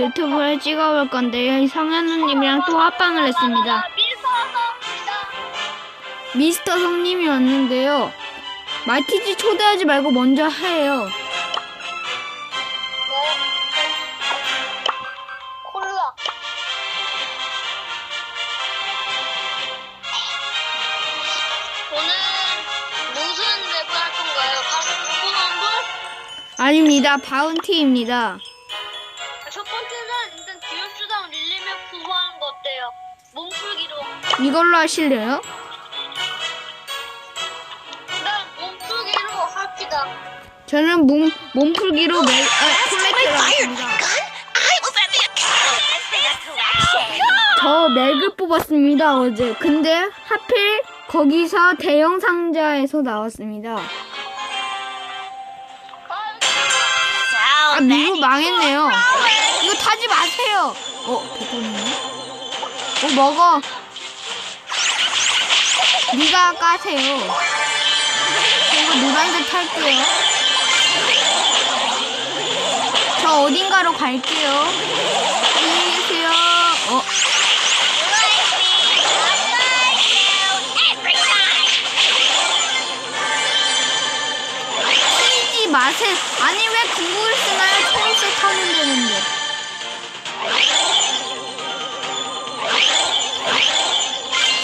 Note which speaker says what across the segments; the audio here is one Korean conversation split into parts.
Speaker 1: 유튜브를 찍어볼 건데요. 성현우님이랑 또 합방을 했습니다. 미스터 성님이 왔는데요. 마티즈 초대하지 말고 먼저 해요.
Speaker 2: 콜라. 오늘 무슨 랩을 할 건가요? 가서 궁금한 분?
Speaker 1: 아닙니다. 바운티입니다.
Speaker 2: 몸풀기로.
Speaker 1: 이걸로 하실래요?
Speaker 2: 일단 몸풀기로 합시다.
Speaker 1: 저는 몸, 몸풀기로 멜, 아, 콜렉트를 하겠습니다. 저 맥을 뽑았습니다, 어제. 근데 하필 거기서 대형 상자에서 나왔습니다. 아, 미국 망했네요. 이거 타지 마세요. 어, 됐거든요. 어, 먹어. 네가 까세요. 이거 노란색 탈게요. 저 어딘가로 갈게요. 안녕히 계세요. 어, 튀지 마세요. 아니, 왜 궁극을 쓰나요? 초록색 타면 되는데.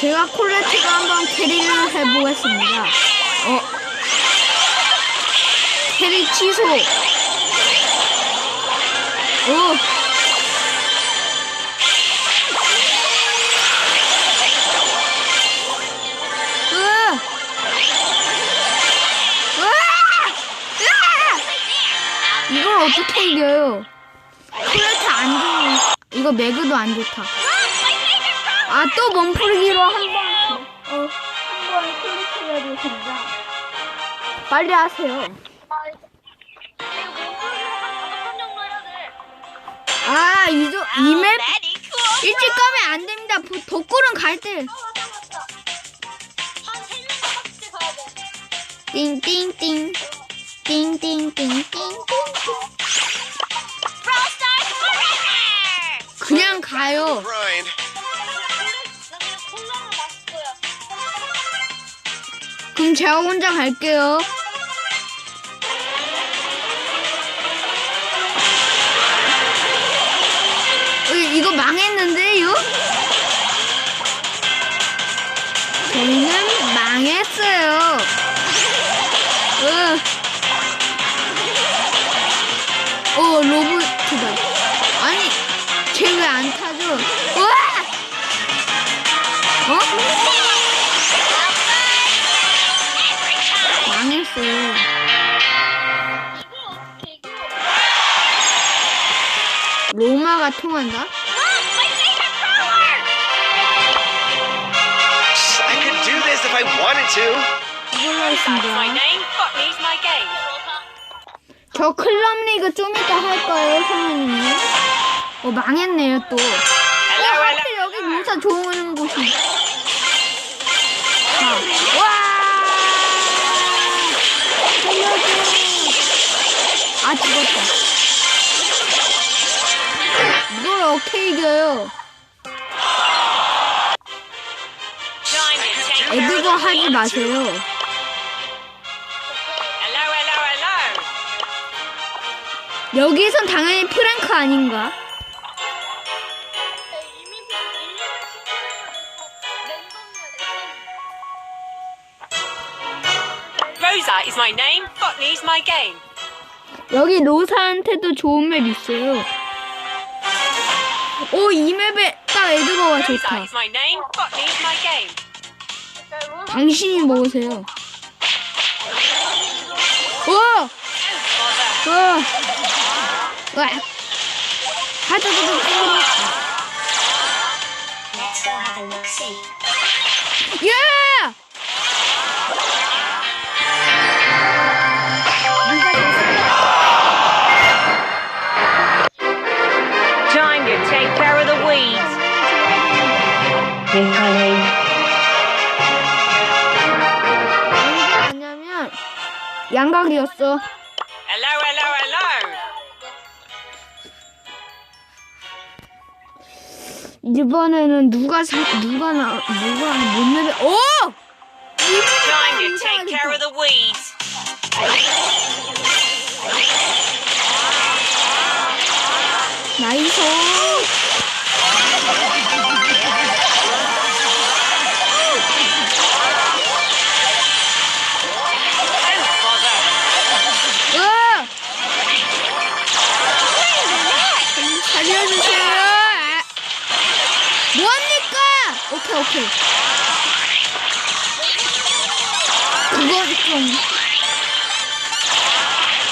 Speaker 1: 제가 콜레트가 한번 캐리를 해보겠습니다. 어. 캐리 취소. 오. 이걸 어떻게 이겨요? 콜레트 안 좋은, 이거 매그도 안 좋다. 아, 또 몸풀기로 한 번, 어, 한번 콜레트 해야 됩니다. 빨리 하세요.
Speaker 2: 아,
Speaker 1: 이조, 이맵 일찍 가면 안 됩니다. 부- 덕골은 갈 때. 띵띵띵. 띵띵띵띵띵띵. 그냥 가요. 제가 혼자 갈게요.
Speaker 3: My game.
Speaker 1: 저 클럽 리그 좀 이따 할 거예요, 성현님이. 어, 망했네요, 또. 어, 하필. 여기 농사 좋은 곳이. 자, 와! 아, 죽었다. 어떻게 이겨요? 애들도 하지 마세요. 여기선 당연히 프랭크 아닌가?
Speaker 2: 이미 일리맥 랜덤이야, 랜덤.
Speaker 3: Rosa is my name, Botany's my game.
Speaker 1: 여기 로사한테도 좋은 맵 있어요. 오, 이 맵에 딱 에드거가
Speaker 3: Rosa
Speaker 1: 좋다. 당신이 먹으세요. 오!
Speaker 3: Bother.
Speaker 1: 와! 와! 하자자자. 야! 양각이었어.
Speaker 3: Hello, hello, hello.
Speaker 1: 이번에는 누가 사, 누가 나 누가 못 내려 오
Speaker 3: Time to take care of the weeds.
Speaker 1: 나이스 오케이 그건 좀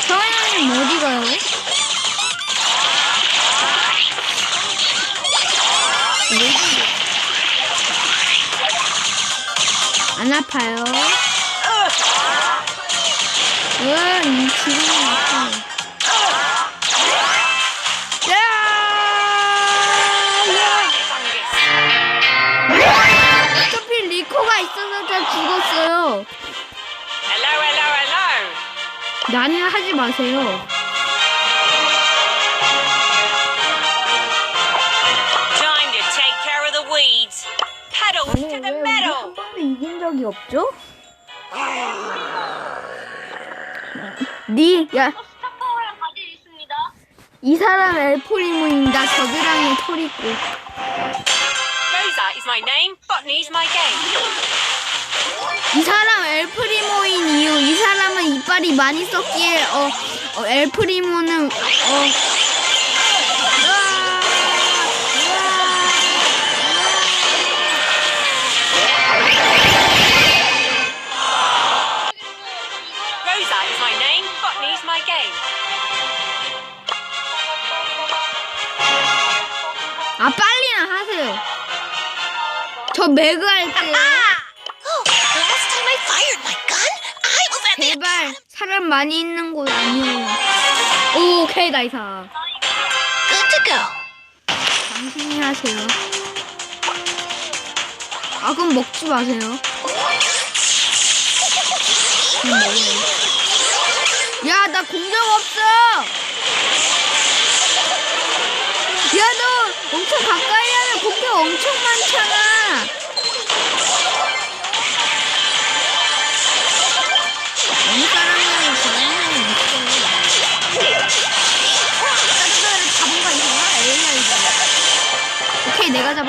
Speaker 1: 성현님 어디 가요? 안 아파요. 리코가 있어서 다 죽었어요.
Speaker 3: Hello, hello, hello.
Speaker 1: 나는 하지 마세요.
Speaker 3: Time to take care of the weeds. Pedals to the metal.
Speaker 1: 번도 이긴 적이 없죠? 니, 야,
Speaker 2: 스타파워랑 바지 있습니다.
Speaker 1: 이 사람. 겨드랑이에 털 있고.
Speaker 3: Rosa is my name. Botany's my game.
Speaker 1: 이 사람 엘프리모인 이유, 이 사람은 이빨이 많이 썩기에, 어, 어 엘프리모는, 어. 아, 빨리나 하세요. 저 매그 할게요. 제발, 사람 많이 있는 곳 아니에요. 오, 오케이, 나이사. 당신이 하세요. 아, 그럼 먹지 마세요. 그럼 먹어요. 야, 나 공격 없어!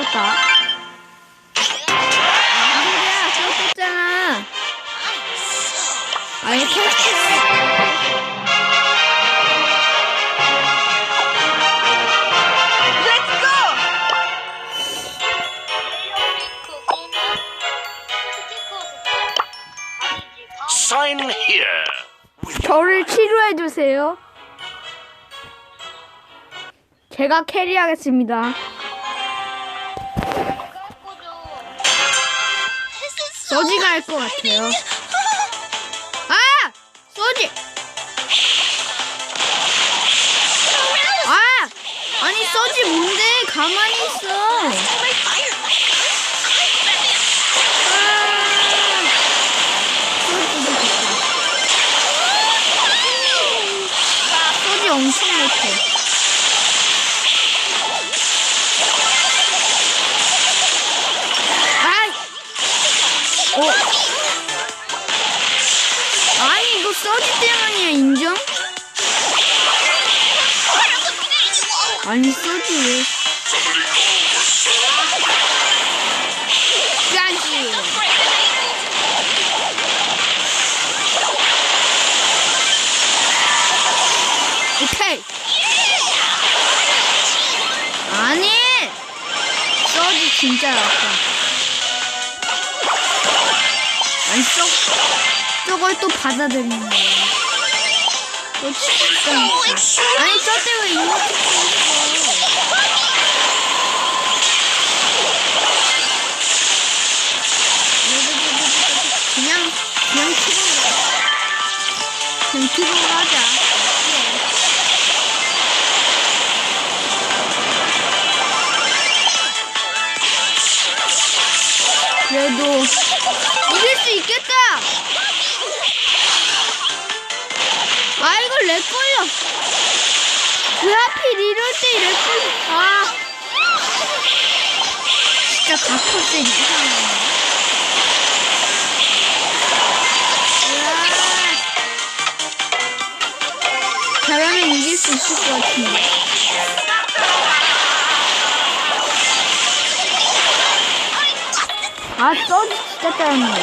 Speaker 1: 오케이, 내가 잡았다. 누구야? 쏘셨잖아. 아니, 캐스트. 저를 치료해 주세요. 제가 캐리하겠습니다. 서지가 할 것 같아요. 아! 서지! 아! 아니, 서지 뭔데? 가만히 있어. 어? 아니, 이거 써지 때문이야, 인정? 아니, 써지 왜. 까지. 오케이. 아니! 써지 진짜 아파. 아니, 써, 저걸 또 받아들이는 거야. 또 진짜. 아파. 아니, 저때왜 이모티콘? 그냥, 그냥 키보드. 그냥 키보 그래도 이길 수 있겠다. 아 이걸 내 걸려. 왜 하필 이럴 때 이럴 걸려. 아. 아코스 이상하네. 으아. 잘하면 이길 수 있을 것 같은데. 아, 써지 진짜 짜증나.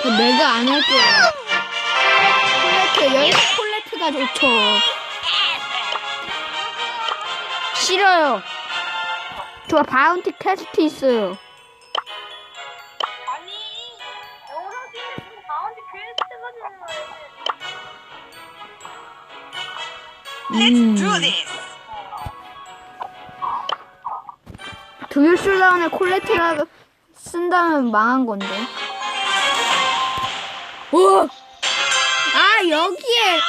Speaker 1: 그 내가 안 할게요. 콜레트, 여기서 콜레트가 좋죠. 싫어요. 저 바운티 퀘스트 있어요. 음.
Speaker 3: Do this.
Speaker 1: 두유술다운에 콜레트라 쓴다면 망한 건데. 오! 아, 여기에.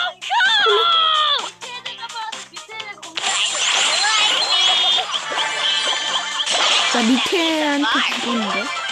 Speaker 2: 밑에가 봐도 밑에는 공략
Speaker 1: 나 밑에한테 죽었는데.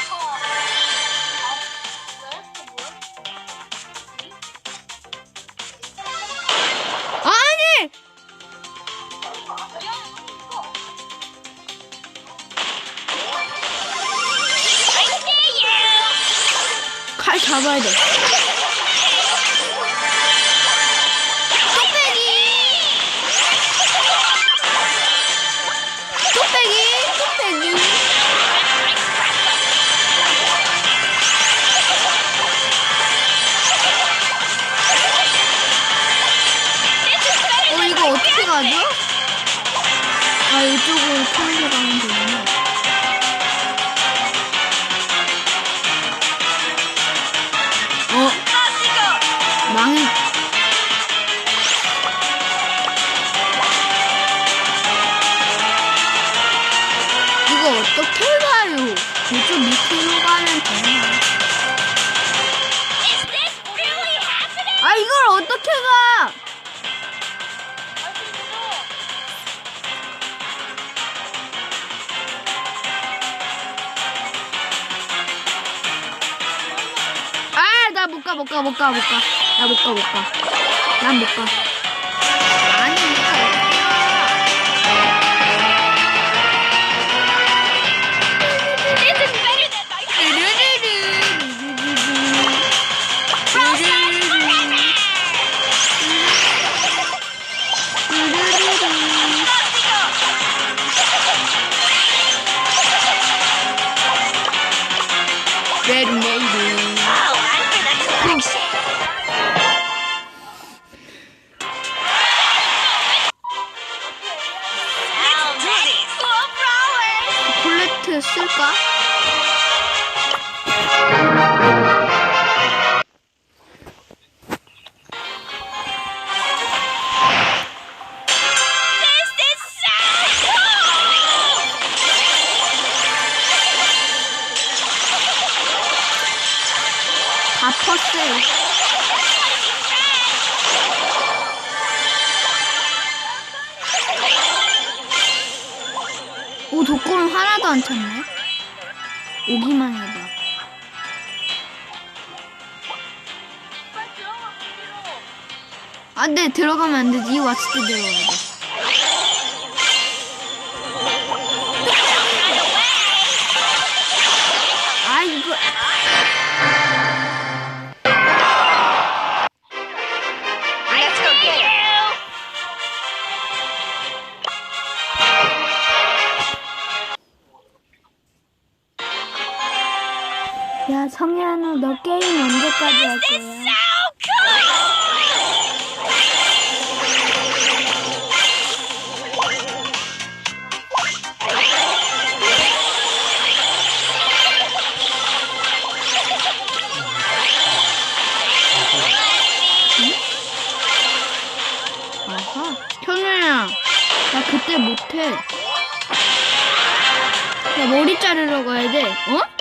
Speaker 1: 어떻게 가요? 이쪽 밑으로 가면 되나? 아, 이걸 어떻게 가? 아, 나 못 가, 못 가, 못 가, 못 가. 나 못 가, 못 가. 난 못 가. 콜레 하나도 안 찼네. 오기만 해봐. 안 돼, 들어가면 안 되지. 왔을 때 들어가야 돼. 너 게임 언제까지 할 거야? 현우야, 나 그때 못해. 야, 머리 자르러 가야 돼. 어?